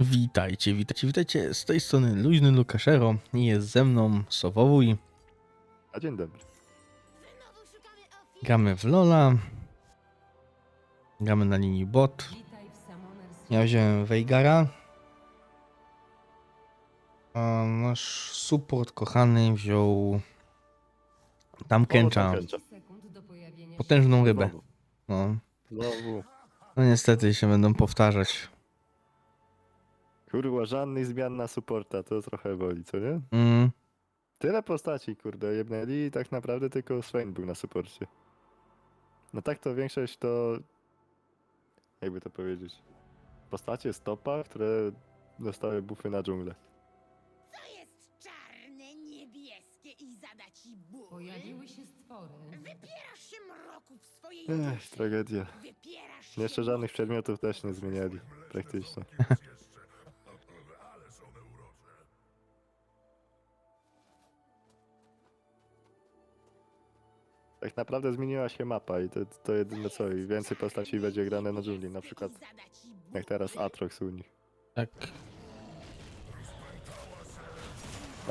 Witajcie, witajcie, witajcie. Z tej strony Luźny Lukaszero i jest ze mną Sowowój. A dzień dobry. Gramy w Lola. Gramy na linii bot. Ja wziąłem Veigara. A nasz support kochany wziął tam Kęcza. Potężną rybę. No. Znowu. no niestety się będą powtarzać. Kurwa, żadnych zmian na supporta, to trochę boli, co nie? Mm. Tyle postaci, kurde, jebnęli i tak naprawdę tylko Swain był na supporcie. No tak to większość to... Jakby to powiedzieć? Postacie stopa, które dostały buffy na dżunglę. To jest czarne, niebieskie i zada ci ból. Pojawiły się stwory. Wypierasz się mroku w swojej Ech, tragedia. Wypierasz się Jeszcze żadnych przedmiotów też nie zmieniali, praktycznie. Tak naprawdę zmieniła się mapa i to, to jedyne co, i więcej postaci będzie grane na dżungli, na przykład jak teraz Atrox u nich. Tak.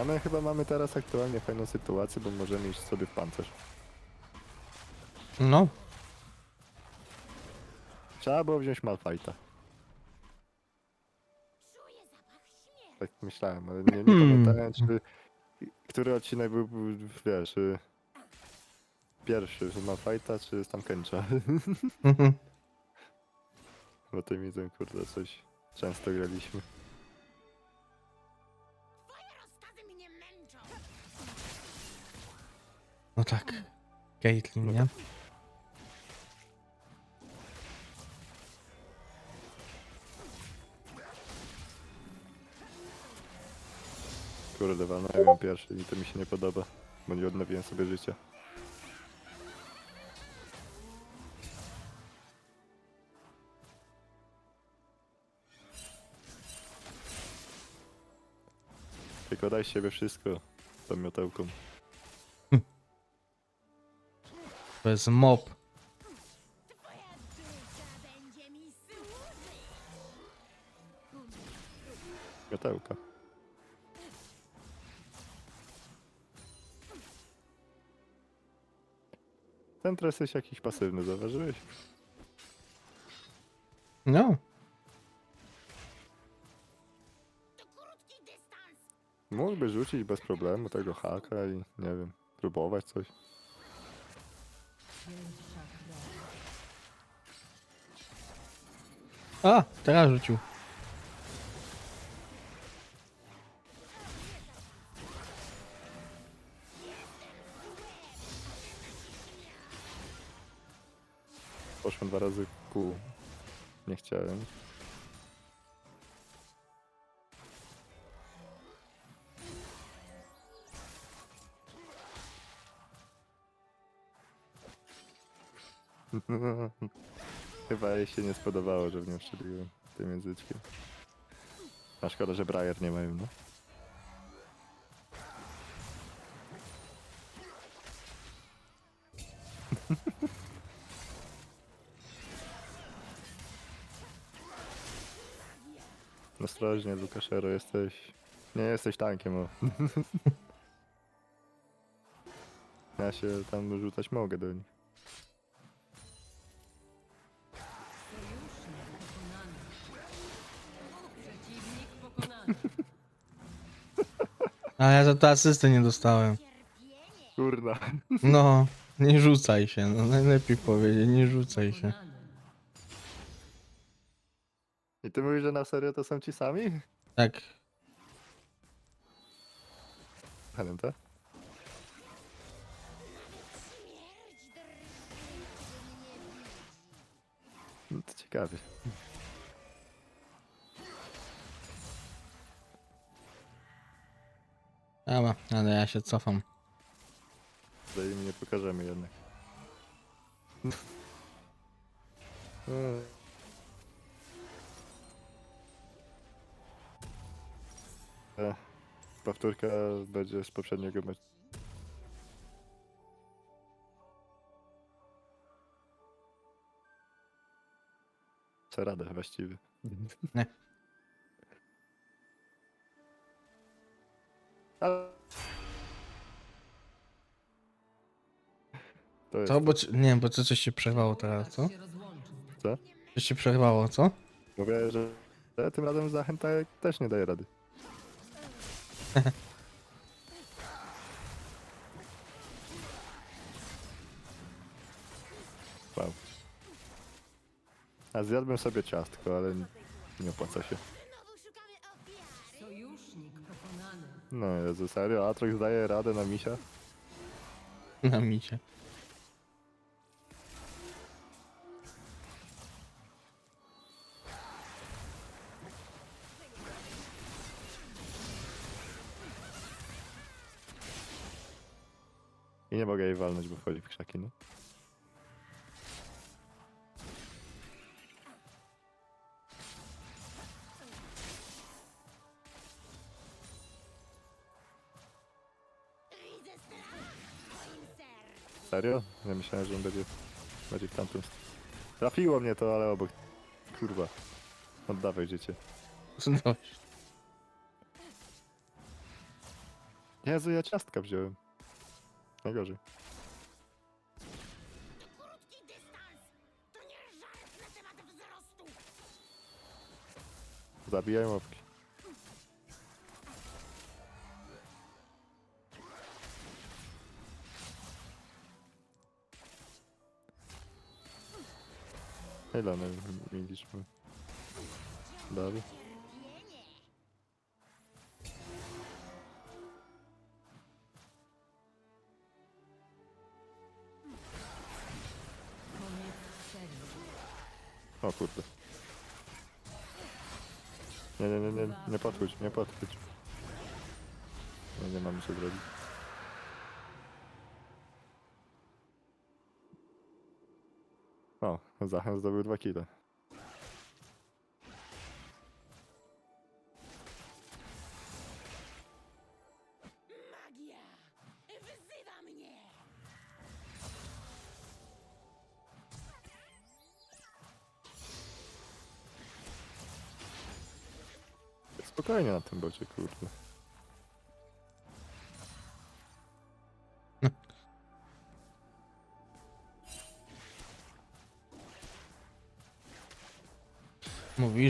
A my chyba mamy teraz aktualnie fajną sytuację, bo możemy iść sobie w pancerz. No. Trzeba było wziąć Malfighta. Tak myślałem, ale nie, nie Hmm. pamiętałem, czy który odcinek był, był, wiesz, y, pierwszy z Malfighta, czy z tam Kęcza. Mhm. Bo tym widzę, kurde, coś często graliśmy. Twoje rozkazy mnie męczą. No tak. Caitlyn, nie? Kurde, walnąłem pierwszy i to mi się nie podoba, bo nie odnowiłem sobie życia. Tylko daj z siebie wszystko tą miotełką. To jest służyć. Miotełka. Ten teraz jest jakiś pasywny, zauważyłeś? No. Mógłby rzucić bez problemu tego haka i nie wiem, próbować coś. A, teraz rzucił. Poszłem dwa razy ku. Nie chciałem. Chyba jej się nie spodobało, że w nią strzeliłem tym języczkiem. A szkoda, że Briar nie mają, no. Ostrożnie, Lukaszero, jesteś... Nie jesteś tankiem, o. Ja się tam rzucać mogę do nich. A ja za to asystę nie dostałem. Kurna. No, nie rzucaj się. No najlepiej powiedzieć, nie rzucaj się. I ty mówisz, że na serio to są ci sami? Tak. Drży mnie. No to ciekawie. Dobra, ale ja się cofam. Tutaj im nie pokażemy jednak. Eee. E, Powtórka będzie z poprzedniego meczu. Co radę właściwie. Nie. To jest Co? Bo, ci- nie, bo co coś się przerwało teraz, co? co? Coś się przerwało, co? Mówię, że że tym razem zachęta też nie daje rady. wow. A zjadłbym sobie ciastko, ale nie opłaca się. No Jezu, serio? Atrox daje radę na misia? Na micie. I nie mogę jej walnąć, bo wchodzi w krzaki, no. Serio? Ja myślałem, że on będzie, będzie w tamtym... Trafiło mnie to, ale obok. Kurwa. Oddawaj dziecię. Dość. Jezu, ja ciastka wziąłem. Najgorzej. Krótki dystans. To nie żart na temat wzrostu. Zabijaj łapki. Dalej. Cierpienie. Koniec serii. O kurde. Nie, nie, nie, nie, nie podchodź, nie podchodź. Nie, nie mamy co zrobić. O, Zachem zdobył dwa kile. Magia. Wyzywa mnie. Spokojnie na tym bocie, kurde.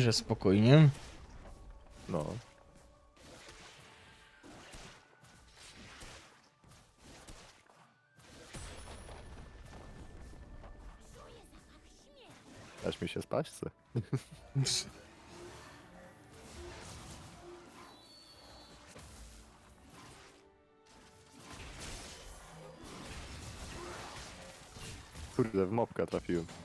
Że spokojnie. No. Dać mi się spać, co? Kurde, w mopka trafiłem.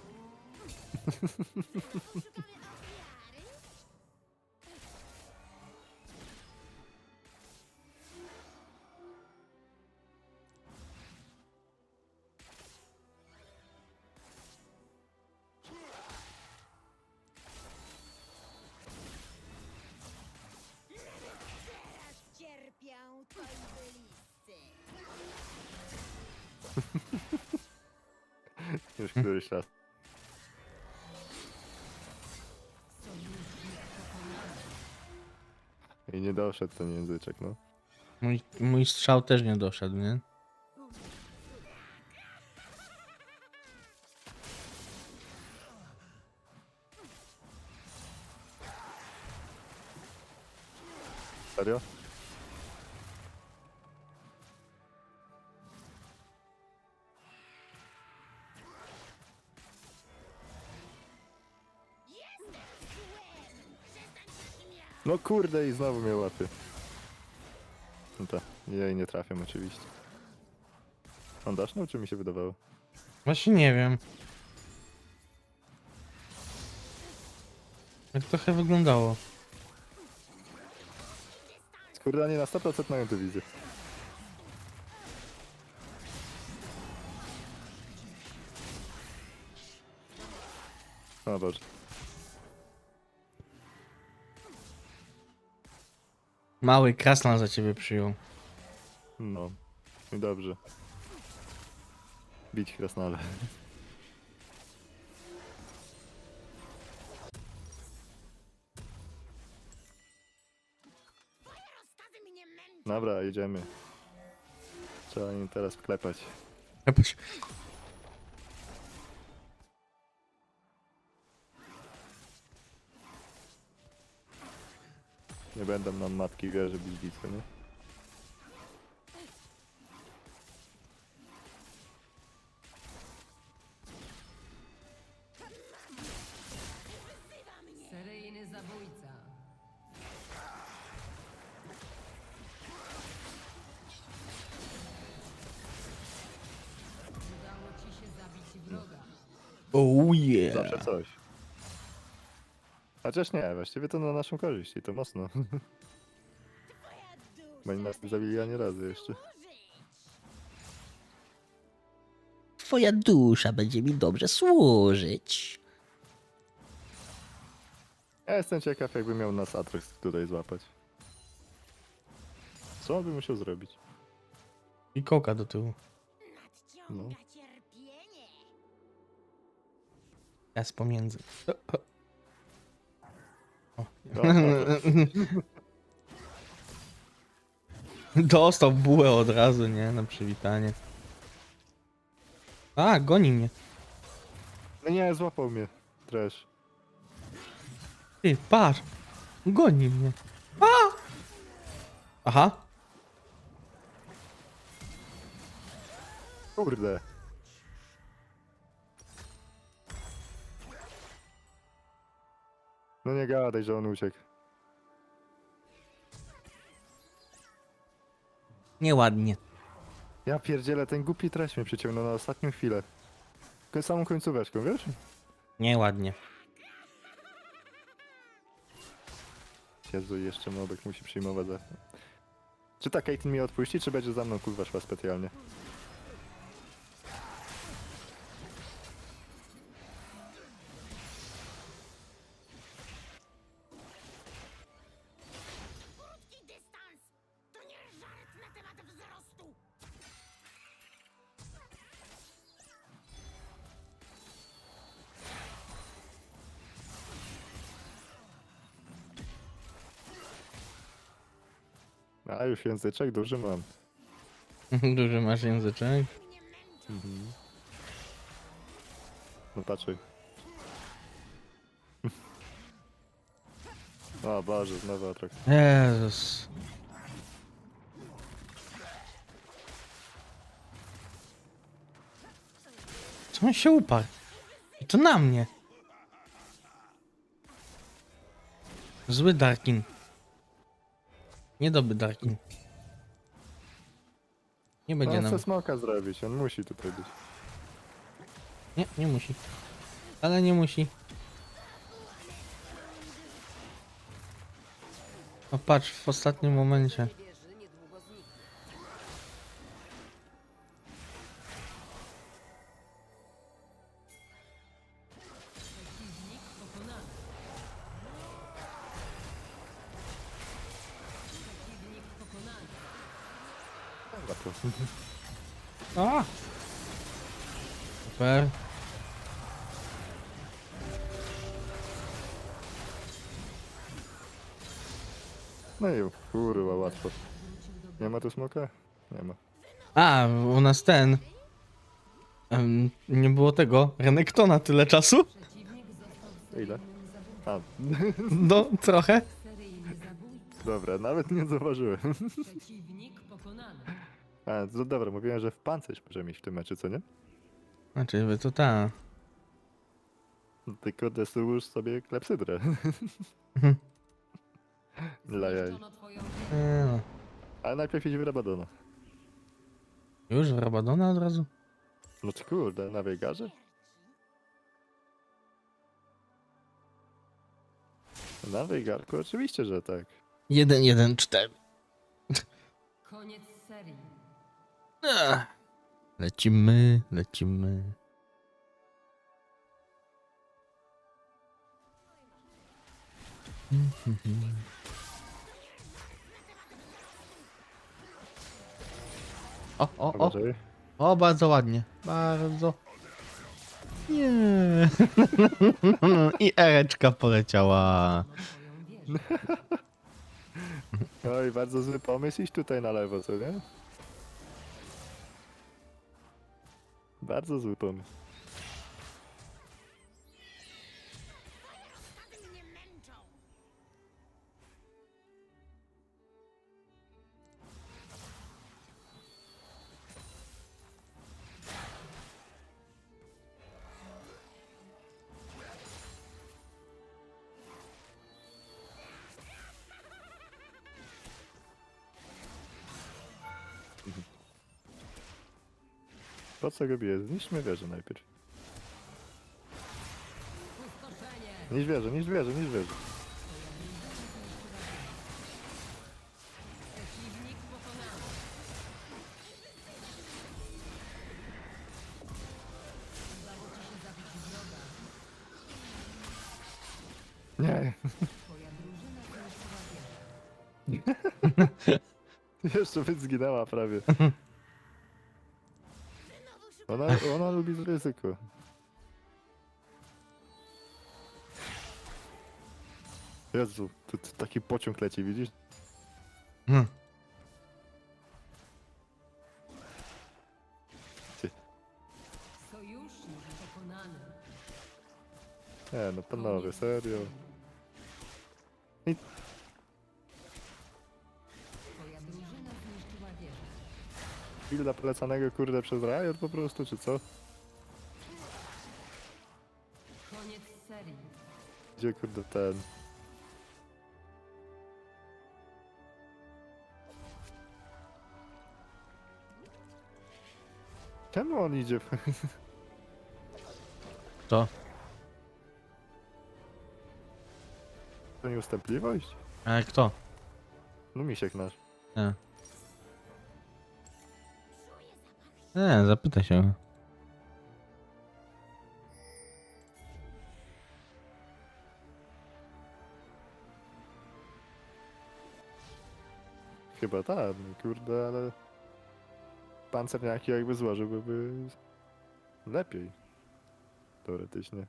Już któryś raz. I nie doszedł ten języczek, no. Mój, mój strzał też nie doszedł, nie? Serio? No kurde i znowu mnie łapie. No to, jej nie trafiam oczywiście. On dasznął, czy mi się wydawało? Właśnie nie wiem. Jak trochę wyglądało. Kurde, nie na 100% mają to widzę. O Boże. Mały krasnal za ciebie przyjął. No. I dobrze. Bić krasnale. Dobra, jedziemy. Trzeba im teraz wklepać. Nie będą nam matki wieży bić, nie? Seryjny zabójca. Udało ci się zabić wroga. Oh yeah. Zawsze coś. Chociaż nie, właściwie to na naszą korzyść i to mocno. Twoja Bo oni nas nie zabili ani razu jeszcze. Twoja dusza będzie mi dobrze służyć. Ja jestem ciekaw, jakby miał nas Atrox tutaj złapać. Co on by musiał zrobić? I kołka do tyłu. No. Nadciąga cierpienie. Jest pomiędzy. O, o. O. Atrox. Dostał bułę od razu, nie? Na przywitanie. A, goni mnie. No nie, złapał mnie. Trash. Ty, patrz. Goni mnie. A! Aha. Kurde. No nie gadaj, że on uciekł. Nieładnie. Ja pierdzielę, ten głupi trash mnie przyciągnął na ostatnią chwilę. Tylko samą końcóweczką, wiesz? Nieładnie. Jezu, jeszcze Nobek musi przyjmować za... Czy ta Caitlyn mnie odpuści, czy będzie za mną kurwa szła specjalnie? A już języczek duży mam. Duży masz języczek. Męczy. No patrzaj. O Boże, znowu atrak. Jezus. Co on się uparł? I to na mnie. Zły Darkin. Niedobry Darkin. Nie będzie No nam. chce smoka zrobić, on musi tutaj być. Nie, nie musi. Ale nie musi. O patrz, w ostatnim momencie. Dobra. A! Super. No i kurwa, łatwo. Nie ma tu smoka? Nie ma. A, u nas ten. Em, nie było tego. Renektona tyle czasu? Przeciwnik został Ile? A, No, trochę. Dobra, nawet nie zauważyłem. Przeciwnik. A, to dobra, mówiłem, że w pancerz możemy iść w tym meczu, co nie? Znaczy, wy to ta. Tylko desyłujesz sobie klepsydrę. Mhm. Dla jaj. Zniszczono twoją Nie no. Ale najpierw idź w Rabadona. Już w Rabadona od razu? No ty kurde, na Wiegarze? Na Wiegarku oczywiście, że tak. 1, 1, 4. Koniec serii. Lecimy, lecimy. O, o, o, o, bardzo ładnie. Bardzo. Nie. I ereczka poleciała. Oj, bardzo zły pomysł iść tutaj na lewo, co nie? Bardzo zły pomysł. Co go bije? Zniszczmy wieżę najpierw. Niż wieżę, niż wieżę, niż wieżę. Nie, jeszcze by zginęła prawie. Ona, ona lubi ryzyko. Jezu, tu, tu taki pociąg leci, widzisz? Hmm. Sojusznik pokonany. Nie no panowie, serio. Builda polecanego kurde przez Riot po prostu, czy co? Koniec serii. Gdzie kurde ten... Czemu on idzie? To. To nieustępliwość? Ale kto? No misiek nasz. Nie. Nie, zapytaj się. Chyba tak, kurde, ale... Pancerniaki jakby złożyłby lepiej. Teoretycznie.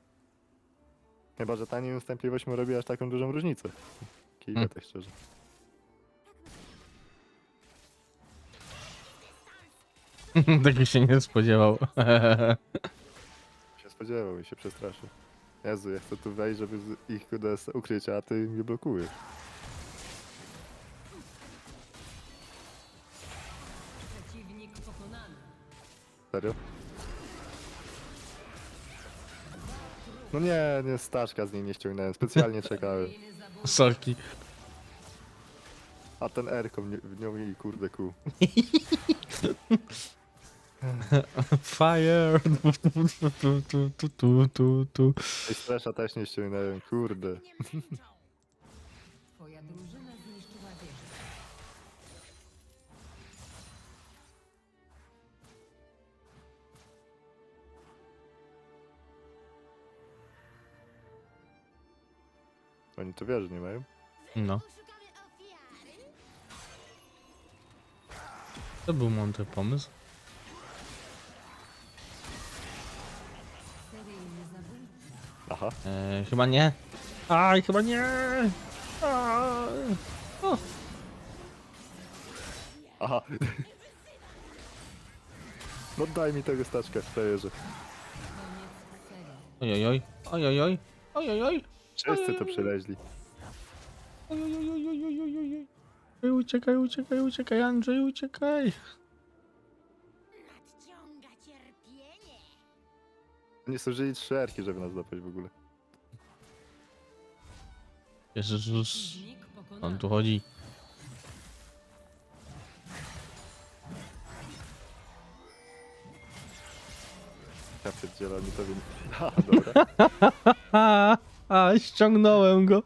Chyba, że ta nieustępliwość mu robi aż taką dużą różnicę. Kilka Hmm. tak szczerze. Tego się nie spodziewał. się spodziewał i się przestraszył. Jezu, ja chcę tu wejść, żeby z ich kurde ukryć, a ty mnie blokujesz. Przeciwnik pokonany. Serio? No nie, nie, Staszka z niej nie ściągnąłem, specjalnie czekałem. Sorki. A ten Erką nie- w nią i kurde kół. Fire. Tu, tu, tu, tu, tu, tu. I Stresza też nie ściągnąłem, kurde. Mnie męczą. Twoja drużyna zniszczyła wieżę. Oni to wiesz, nie mają? No, to był mądry pomysł. Aha. E, chyba nie. Aj, chyba nie. Aj. O. Aha. No daj mi tego frajerze. Koniec serii. Ojojoj, ojojoj, ojojoj. Wszyscy to przyleźli. Ojojojojojojojoj. Ej, Uciekaj, uciekaj, uciekaj, Andrzej, uciekaj. Nie służyli trzy erki, żeby nas złapać w ogóle. Jezus, Przeciwnik pokonany. on tu chodzi. Ja pierdzielę, oni to wiem. A, dobra. A, ściągnąłem go.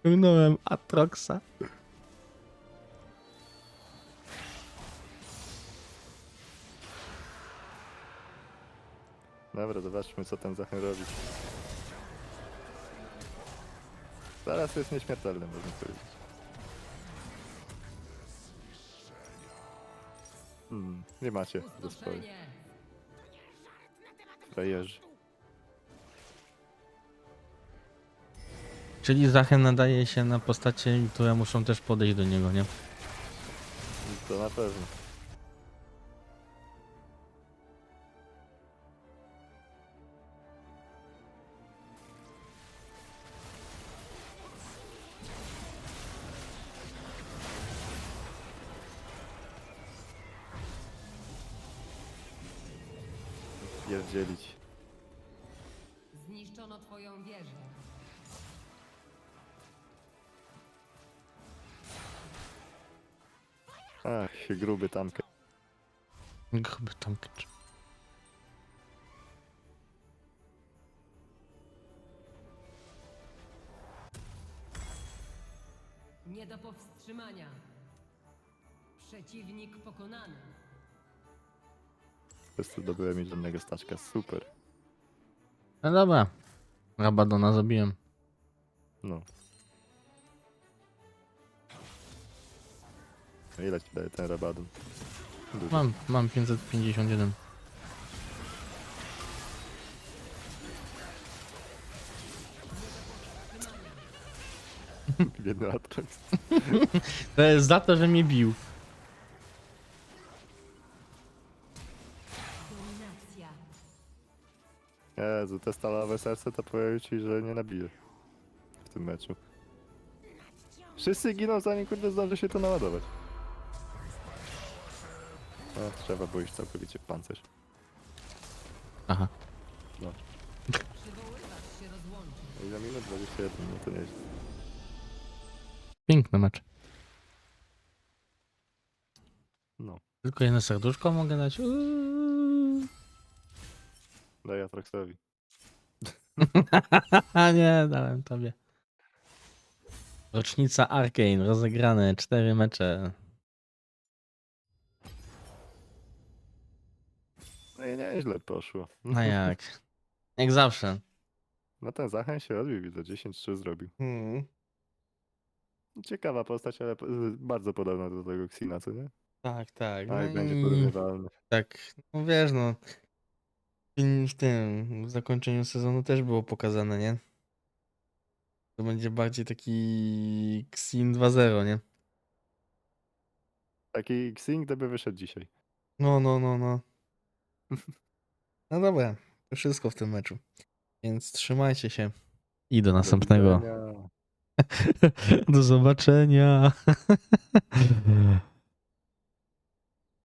Ściągnąłem Atroxa. Dobra, zobaczmy co ten Zachem robi. Zaraz jest nieśmiertelny, można powiedzieć. Hmm, nie macie. Pustoszenie. Frajerzy. Czyli Zachem nadaje się na postacie, które muszą też podejść do niego, nie? To na pewno. Gruby tamkę. Gruby tam kcz. Nie do powstrzymania. Przeciwnik pokonany. Po prostu dobyłem mi żadnego staczka. Super. No dobra. Rabadona zabiłem. No. Ile ci daje ten rabadon? Dużo. Mam, mam 551. Biedny Atrox. To jest za to, że mnie bił. Dominacja. Jezu, te stalowe serce to powiem ci, że nie nabije. W tym meczu. Wszyscy giną zanim kurde zdąży się to naładować. No, trzeba, bo już całkowicie w pancerz. Aha. Się rozłączył. No i za minut 21, no to nieźle. Piękny mecz. No, Tylko jedno serduszko mogę dać. Uuu. daj Atroxowi. Nie, dałem tobie. Rocznica Arkane, rozegrane, cztery mecze. No i nieźle poszło. No jak? Jak zawsze. No ten zachęt się odbił, widzę, 10-3 zrobił. Ciekawa postać, ale po- y, bardzo podobna do tego Xina, co nie? Tak, tak. A i no będzie porównywalny. Tak, no wiesz, no. W w tym, w zakończeniu sezonu też było pokazane, nie? To będzie bardziej taki Xin 2.0, nie? Taki Xing, gdyby wyszedł dzisiaj. No, no, no, no. No dobra, to wszystko w tym meczu. Więc trzymajcie się. I do Do następnego. widzenia. Do zobaczenia.